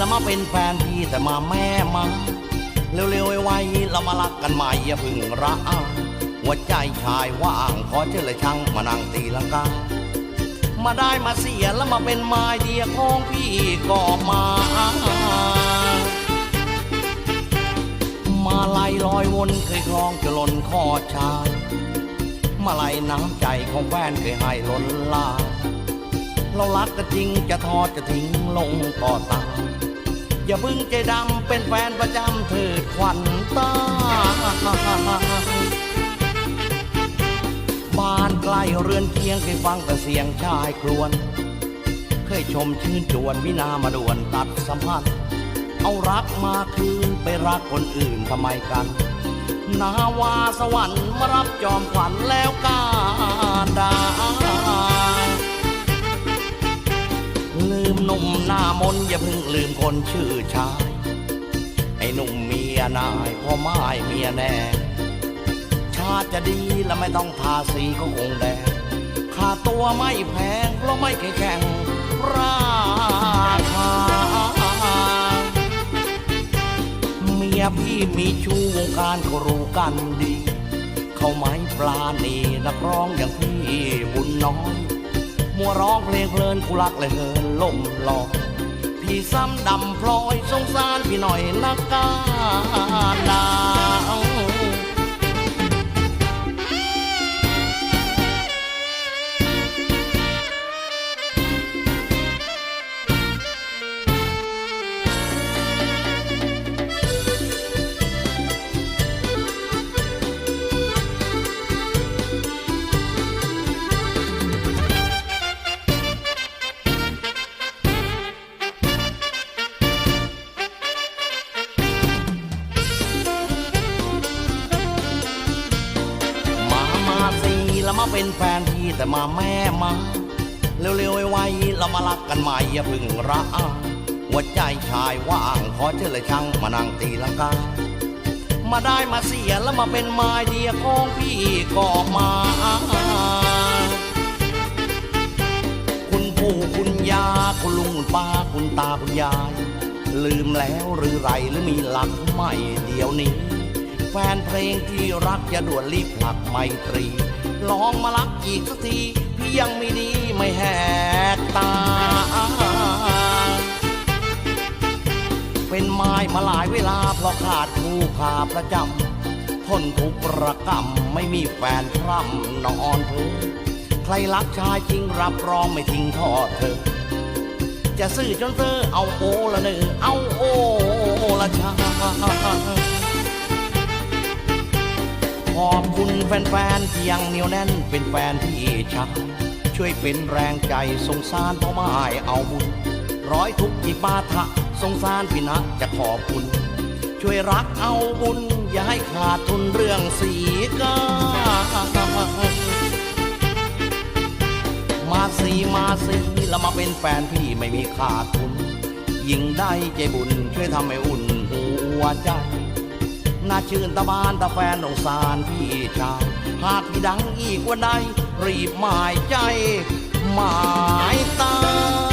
แล้วมาเป็นแฟนพี่แต่มาแม่มาเร็วๆไวๆเรามารักกันใหม่อย่าพึ่งระอาหัวใจชายว่างขอเจริญช่างมานั่งตีลังกามาได้มาเสียแล้วมาเป็นไม้เดียของพี่ก็มา มาลายลอยวนเคยคลองจะหล่นคอชายมาลายน้ำใจของแฟนเคยให้ล้นลาเรารักกันจริงจะทอดจะทิ้งลงก็ตาม อย่าพึ่งใจดำเป็นแฟนประจำเถิดขวัญตา บ้านใกล้เรือนเคียงเคยฟังแต่เสียงชายครวญเคยชมชื่นจวนวินามาด่วนตัดสัมพันธ์เอารักมาคืนไปรักคนอื่นทำไมกัน นาวาสวรรค์มารับจอมขวัญแล้วกาดา หนุ่มหน้ามนอย่าเพิ่งลืมคนชื่อชาย ไอ้หนุ่มเมียนายพ่อไม้เมียแน่ ชาติจะดีและไม่ต้องทาสีก็คงแดงค่าตัวไม่แพงเพราะไม่แข่งราคาเมียพี่มีชูวงการก็รู้กันดี เขาไม้ปลาณีนักร้องอย่างพี่บุญน้อย มัวร้องเพลงเพลินกูรักเลยเฮินล่มลอกพี่ซ้ำดำพลอยสงสารพี่หน่อยนักกา มาเป็นแฟนพี่แต่มาแม่มาเร็วๆไวๆเรามารักกันใหม่อย่าพึ่งระอาหัวใจชายว่างขอเชิญเลยช่างมานั่งตีลังกา มาได้มาเสียแล้วมาเป็นไม้เดียของพี่ก็มา คุณปู่คุณยาคุณลุงคุณป้าคุณตาคุณยาย ลืมแล้วหรือไรหรือมีหลักใหม่เดี๋ยวนี้ แฟนเพลงที่รักอย่าด่วนรีบผลักไมตรี ลองมารักอีกสักที พี่ยังไม่ดีไม่แหกตา เป็นไม้มาหลายเวลาเพราะขาดคู่ขาประจำทนทุกข์ระกำไม่มีแฟนพร่ำนอนเธอใครรักชายจริงรับรองไม่ทิ้งทอดเธอ จะซื่อจนเธอเอาโอละเนอเอาโอละชา อบคุณแฟนๆที่ยังเหนียวแน่นเป็นแฟนที่ชัก ช่วยเป็นแรงใจสงสารพ่อไม้เอาบุญ ร้อยทุกข์ที่ปาทะสงสารพี่นักจะขอบคุณ ช่วยรักเอาบุญ อย่าให้ขาดทุนเรื่องสีกามาสีมาสีแล้วมาเป็นแฟนพี่ไม่มีขาดทุนยิ่งได้ใจบุญช่วยทำให้อุ่นหัวใจ น่าชื่นตาบานตาแฟนองสารพี่ชายหากพี่ดังอีกวันใดรีบหมายใจ หมายตา